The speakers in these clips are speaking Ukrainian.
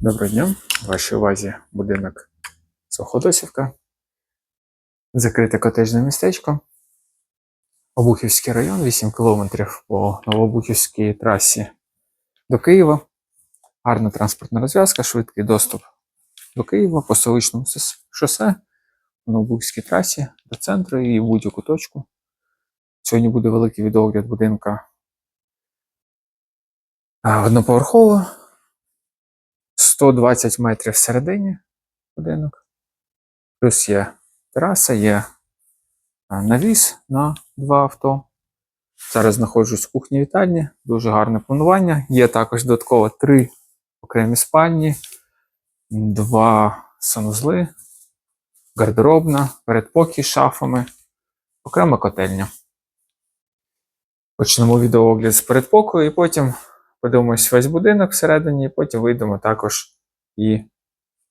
Доброго дня. Вашій увазі будинок Суходосівка. Закрите котеджне містечко. Обухівський район, 8 кілометрів по Новобухівській трасі до Києва. Гарна транспортна розв'язка, швидкий доступ до Києва по столичному шосе на Новобухівській трасі до центру і в будь-яку точку. Сьогодні буде великий відеогляд будинка одноповерхового. 120 метрів всередині будинок. Плюс є тераса, є навіс на два авто. Зараз знаходжусь в кухні вітальні, дуже гарне планування. Є також додатково три окремі спальні, два санузли, гардеробна, передпокій з шафами, окрема котельня. Почнемо відеоогляд з передпокою і потім подивимось весь будинок всередині, потім вийдемо також і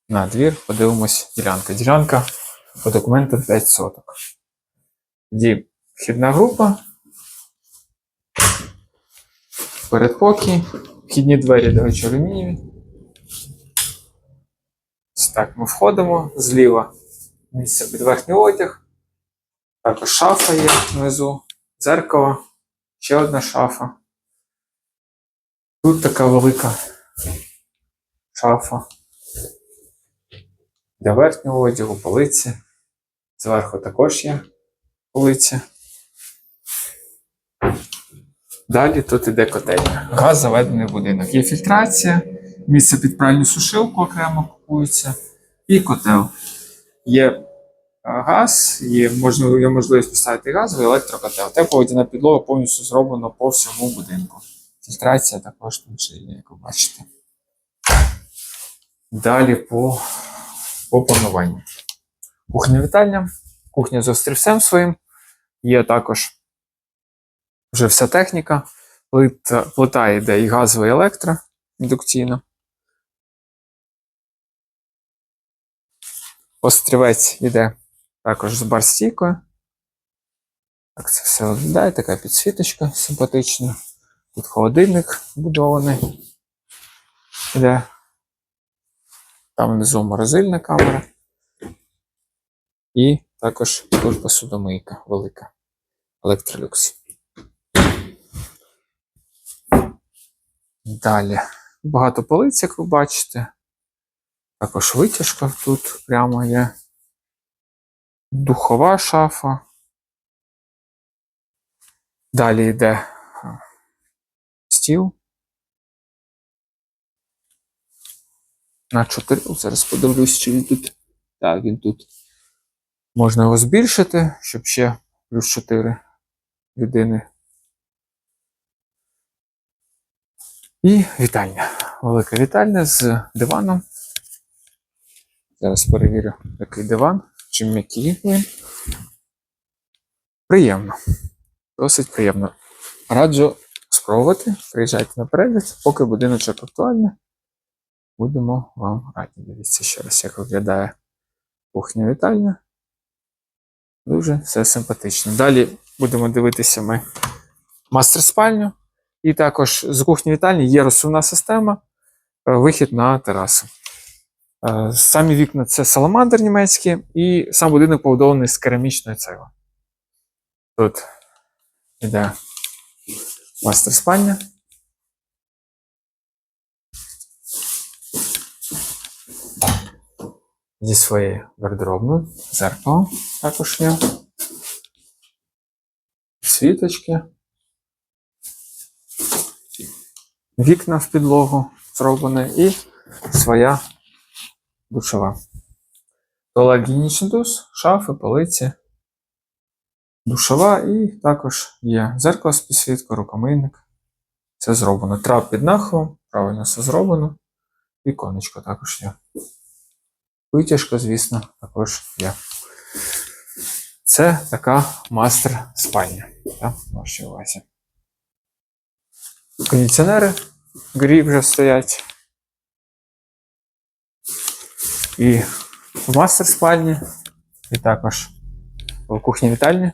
на двір, подивимось ділянка. Ділянка по документам 5 соток. Тоді вхідна група. Передпокій. Вхідні двері, до речі. Так ми входимо зліва. Місце під верхній одяг. Також шафа є внизу, дзеркало, ще одна шафа. Тут така велика шафа. Для верхнього одягу, полиці. Зверху також є полиці. Далі тут іде котельня. Газ заведений в будинок. Є фільтрація, місце під пральну сушилку окремо купується, і котел. Є е, газ, є, можна, є можливість поставити газовий електрокотел. Тепловодяна підлога повністю зроблена по всьому будинку. Фільтрація також тут же є, як ви бачите. Далі по, по плануванню. Кухня вітальня, кухня з острівцем своїм. Є також вже вся техніка. Плита, плита йде і газова, і електро індукційна. Острівець йде також з барстійкою. Так це все виглядає, така підсвіточка симпатична. Тут холодильник вбудований. Іде. Там внизу морозильна камера. І також тут посудомийка велика. Електролюкс. Далі. Багато полиць, як ви бачите. Також витяжка тут прямо є. Духова шафа. Далі йде стіл. На 4. О, Зараз подивлюсь, чи він тут. Так, він тут. Можна його збільшити, щоб ще плюс 4 людини. І вітальня. Велика вітальня з диваном. Зараз перевірю, який диван, чи м'який він. Приємно. Досить приємно. Раджу спробувати. Приїжджайте на перегляд, поки будиночок актуальний. Будемо вам раді. Дивіться ще раз, як виглядає кухня вітальня. Дуже все симпатично. Далі будемо дивитися ми мастер спальню. І також з кухні вітальні є розсувна система, е, вихід на терасу. Е, Самі вікна це саламандр німецький, і сам будинок побудований з керамічної цегли. Тут іде мастер спальня. Зі своєю гардеробною, зеркало також є. Світочки. Вікна в підлогу зроблені і своя душова. Туалет гігієнічний душ, шафи, полиці, душова і також є зеркало з підсвіткою, рукомийник. Це зроблено. Трап під нахилом, правильно все зроблено. Віконечко також є. Витяжка, звісно, також є. Це така мастер спальня. Так, вашій увазі. Кондиціонери грі вже стоять. І в мастер спальні, і також в кухні вітальні.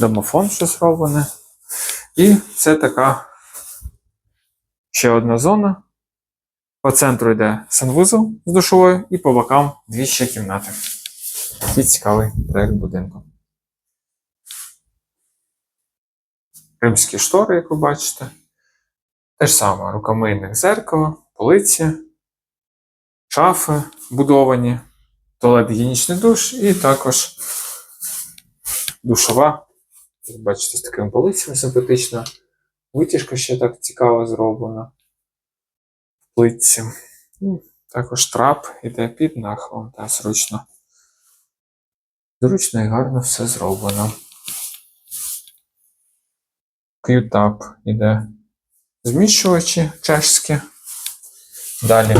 Домофон що зроблене. І це така ще одна зона. По центру йде санвузол з душовою і по бокам дві ще кімнати. Такий цікавий проект будинку. Римські штори, як ви бачите. Те ж саме рукомийник зеркало, полиці, шафи будовані, туалет гігієнічний душ і також душова. Бачите, з такими полицями симпатично. Витяжка ще так цікаво зроблена. В плитці. І також трап іде під нахилом та зручно. Зручно і гарно все зроблено. К'ютап іде зміщувачі чешські. Далі.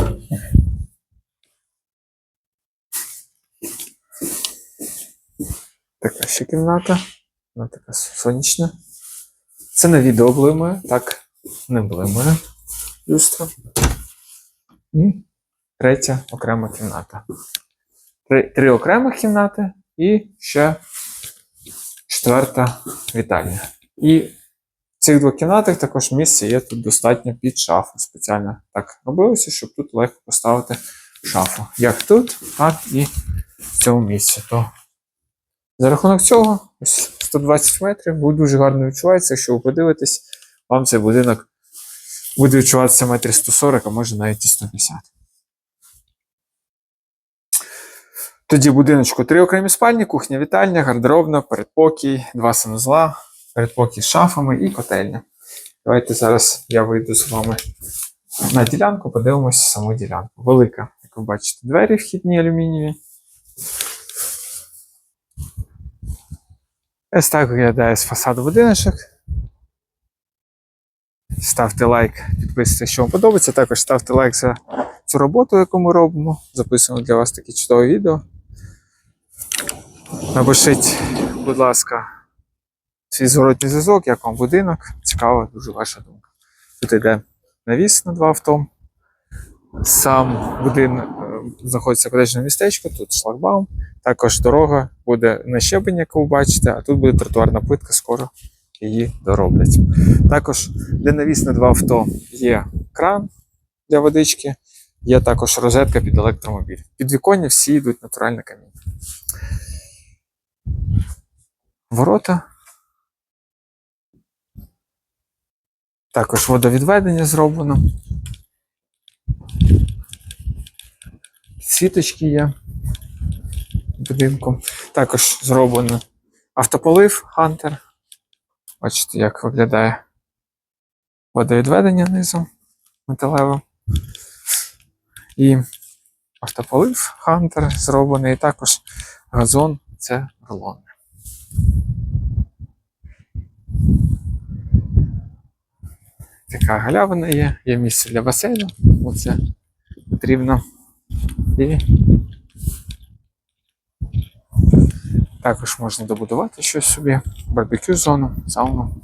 Така ще кімната. Вона така сонячна. Це на відео блимає, так не блимає люстра. І третя окрема кімната. Три, три окремих кімнати і ще четверта вітальня. І в цих двох кімнатах також місце є тут достатньо під шафу. Спеціально так робилося, щоб тут легко поставити шафу. Як тут, так і в цьому місці. То за рахунок цього, ось 120 метрів, буде дуже гарно відчувається, якщо ви подивитесь, вам цей будинок буде відчуватися метрів 140, а може навіть і 150. Тоді будиночку три окремі спальні, кухня, вітальня, гардеробна, передпокій, два санузла, передпокій з шафами і котельня. Давайте зараз я вийду з вами на ділянку, подивимося саму ділянку. Велика, як ви бачите, двері вхідні алюмінієві. Ось так виглядає з фасаду будиночок. Ставте лайк, підписуйтесь, що вам подобається. Також ставте лайк за цю роботу, яку ми робимо. Записуємо для вас такі чудові відео. Напишіть, будь ласка, свій зворотній зв'язок, як вам будинок. Цікава дуже ваша думка. Тут йде навіс на два авто. Сам будинок знаходиться котежне містечко, тут шлагбаум. Також дорога буде на щебень, як ви бачите, а тут буде тротуарна плитка, скоро її дороблять. Також де навіс на два авто є кран для водички, є також розетка під електромобіль. Підвіконня всі йдуть натуральне каміння. Ворота. Також водовідведення зроблено. Світочки є будинку. Також зроблено автополив Hunter. Бачите, як виглядає водовідведення низу металеве. І автополив Hunter зроблений, і також газон це рулон. Така галявина є, є місце для басейну. Оце потрібно. І також можна добудувати щось собі, барбекю зону, сауну.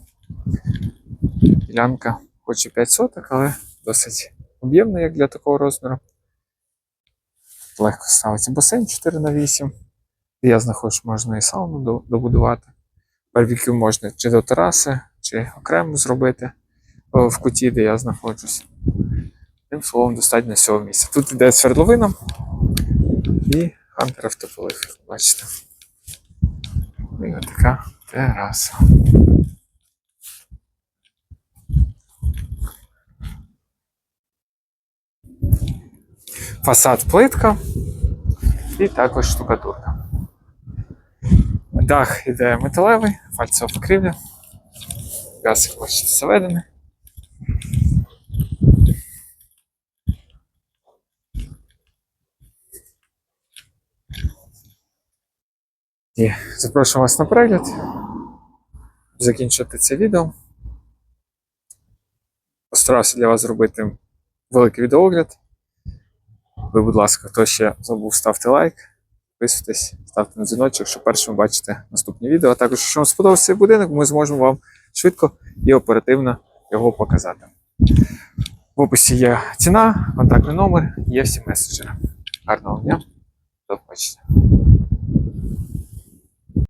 Ділянка хоч і 5 соток, але досить об'ємна, як для такого розміру. Легко ставиться басейн 4 на 8 Я знаходжу, можна і сауну добудувати. Барбекю можна чи до тераси, чи окремо зробити в куті, де я знаходжусь. Тим словом, достатньо всього місця. Тут йде свердловина і хантер автополив, бачите. І ось така тераса. Фасад плитка і також штукатурка. Дах іде металевий, фальцова покрівля. Газ, бачите, заведений. І запрошую вас на перегляд. Закінчити це відео. Постарався для вас зробити великий відеоогляд. Ви, будь ласка, хто ще забув, ставте лайк, підписуйтесь, ставте на дзвіночок, щоб першим бачите наступні відео. А також, якщо вам сподобався цей будинок, ми зможемо вам швидко і оперативно його показати. В описі є ціна, контактний номер, є всі меседжери. Гарного дня, до побачення.